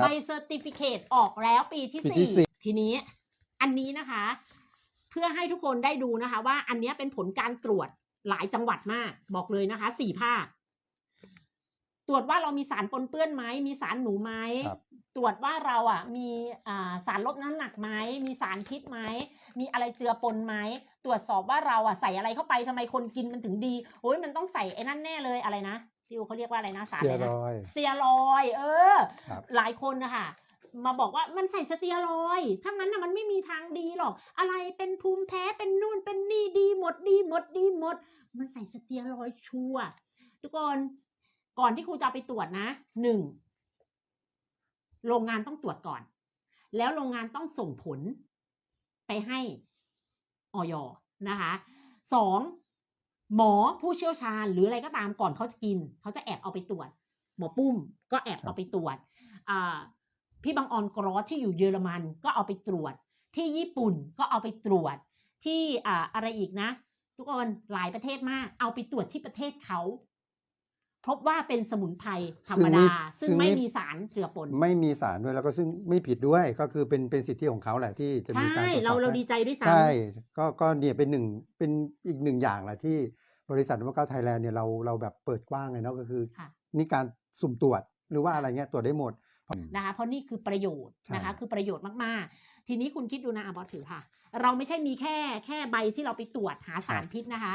ครับใบเซอร์ติฟิเคตออกแล้วปีที่ปีที่สี่สี่ ทีนี้ อันนี้นะคะ เพื่อให้ทุกคนได้ดูนะคะ ว่าอันเนี้ยเป็นผลการตรวจหลายจังหวัดมาก บอกเลยนะคะสี่ภาค ตรวจว่าเรามีสารปนเปื้อนไหมมีสารหนูไหมครับ ตรวจว่าเราอะ มีอ่าสารลดน้ำหนักไหมมีสารพิษไหมมีอะไรเจือปนไหมตรวจสอบว่าเราอะใส่อะไรเข้าไปทำไมคนกินมันถึงดีโอ้ยมันต้องใส่ไอ้นั่นแน่เลยอะไรนะ พี่อูเขาเรียกว่าอะไรนะสารเสีอะยไรรนะอยด์สเตียรอยด์เออครับหลายคนนะคะมาบอกว่ามันใส่สเตียรอยด์ถ้างั้นนะมันไม่มีทางดีหรอก อะไรเป็นภูมิแพ้เป็นนู่นเป็นนี่ดีหมดดีหมดดีหมด มันใส่สเตียรอยด์ชัวร์ทุกคนก่อนที่ครูจะเอาไปตรวจนะหนึ่งโรงงานต้องตรวจก่อน แล้วโรงงานต้องส่งผลไปให้ออยนะคะสอง หมอผู้เชี่ยวชาญหรืออะไรก็ตามก่อนเขาจะกิน เขาจะแอบเอาไปตรวจ หมอปุ้มก็แอบเอาไปตรวจพี่บางออนกรอสที่อยู่เยอรมันก็เอาไปตรวจ ที่ญี่ปุ่นก็เอาไปตรวจ ที่อะไรอีกนะ ทุกคนหลายประเทศมาก เอาไปตรวจที่ประเทศเขา พบว่าเป็นสมุนไพรธรรมดา ซึ่งไม่มีสารเจือปน ไม่มีสารด้วยแล้วก็ซึ่งไม่ผิดด้วยก็คือเป็นเป็นสิทธิของเขาแหละที่จะมีการใช่ตรวจสอบเราเราให้ดีใจด้วยซ้ใช่ก็ก็เนี่ยเป็นหนึ่งเป็นอีกหนึ่งอย่างแหละที่บริษัทนวัตกรรมไทยแลนด์เนี่ยเราเราแบบเปิดกว้างเลยเนาะก็คือำค่ะนี่การสุ่มตรวจหรือว่าอะไรเงี้ยตรวจได้หมดนะคะเพราะนี่คือประโยชน์นะคะใช่คือประโยชน์มากๆ ทีนี้คุณคิดดูนะอาบอสถือค่ะ เราไม่ใช่มีแค่แค่ใบที่เราไปตรวจหาสารพิษนะคะ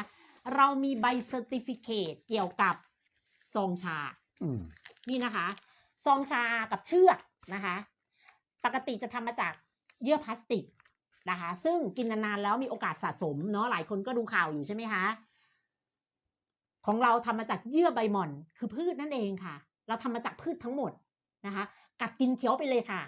เรามีใบเซอร์ติฟิเคตเกี่ยวกับ ซองชาอืมนี่นะคะ ซองชากับเชือกนะคะ ปกติจะทำมาจากเยื่อพลาสติกนะคะ ซึ่งกินนานๆแล้วมีโอกาสสะสมเนาะหลายคนก็ดูข่าวอยู่ใช่ไหมคะ ของเราทำมาจากเยื่อใบหม่อน คือพืชนั่นเองค่ะ เราทำมาจากพืชทั้งหมดนะคะ กัดกินเคี้ยวไปเลยค่ะ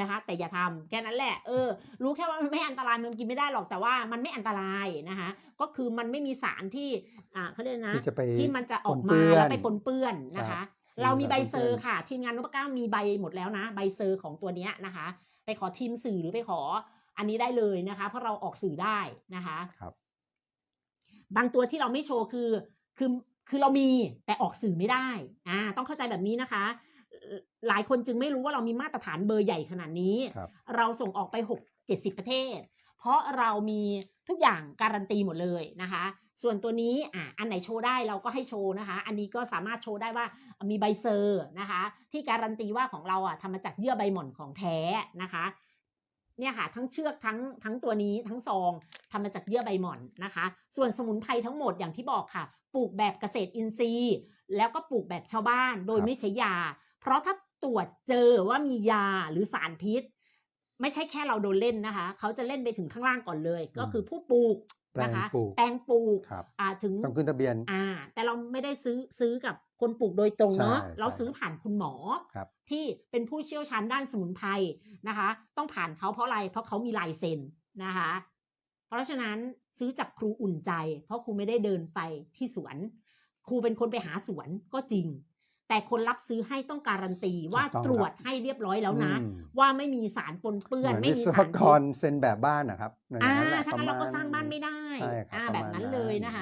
นะคะแต่อย่าทำแค่นั้นแหละเออรู้แค่ว่ามันไม่อันตรายมันกินไม่ได้หรอกแต่ว่ามันไม่อันตรายนะคะก็คือมันไม่มีสารที่อ่าเขาเรียกนะที่จะไปที่มันจะออกปนเปื้มาอนแล้วไปปนเปื้อนนะคะใช่เรามีใบมีสารปนเปื้อนเซอร์ค่ะ ทีมงานนพเก้ามีใบหมดแล้วนะ ใบเซอร์ของตัวเนี้ยนะคะ ไปขอทีมสื่อหรือไปขออันนี้ได้เลยนะคะ เพราะเราออกสื่อได้นะคะครับบางตัวที่เราไม่โชว์คือคือคือเรามีแต่ออกสื่อไม่ได้อ่าต้องเข้าใจแบบนี้นะคะเอ่อ หลายคนจึงไม่รู้ว่าเรามีมาตรฐานเบอร์ใหญ่ขนาดนี้ครับเราส่งออกไป 6 70 ประเทศ เพราะเรามีทุกอย่างการันตีหมดเลยนะคะ ส่วนตัวนี้อะอันไหนโชว์ได้เราก็ให้โชว์นะคะ อันนี้ก็สามารถโชว์ได้ว่ามีใบเซอร์นะคะ ที่การันตีว่าของเราอะทำมาจากเยื่อใบหม่อนของแท้นะคะเนี่ยค่ะทั้งเชือกทั้งทั้งตัวนี้ทั้งซองทำมาจากเยื่อใบหม่อนนะคะ ส่วนสมุนไพรทั้งหมดอย่างที่บอกค่ะ ปลูกแบบเกษตรอินทรีย์ แล้วก็ปลูกแบบชาวบ้านโดยครับไม่ใช้ยา เพราะถ้าตรวจเจอว่ามียาหรือสารพิษ ไม่ใช่แค่เราโดนเล่นนะคะ เขาจะเล่นไปถึงข้างล่างก่อนเลย ก็คือผู้ปลูกแปลงนะคะปลูกแปลงปลูกครับอ่าถึงต้องขึ้นทะเบียนอ่า แต่เราไม่ได้ซื้อซื้อกับคนปลูกโดยตรงเนาะใช่เราใช่ซื้อผ่านคุณหมอครับที่เป็นผู้เชี่ยวชาญด้านสมุนไพรนะคะ ต้องผ่านเขาเพราะอะไรเพราะเขามีลายเซ็นนะคะ เพราะฉะนั้นซื้อจากครูอุ่นใจ เพราะครูไม่ได้เดินไปที่สวน ครูเป็นคนไปหาสวนก็จริง แต่คนรับซื้อให้ต้องการันตีว่าถูกต้องตรวจให้เรียบร้อยแล้วนะอืมว่าไม่มีสารปนเปื้อนเหมือนไม่วิมีศวสารกพิษรเซ็นแบบบ้านนะครับอย่าอ่างนั้นแหละถ้างั้นเราก็ประมณสร้างบ้านไม่ได้ใช่ครับอ่าประแบบมาณนั้นนั้นเลยนะคะ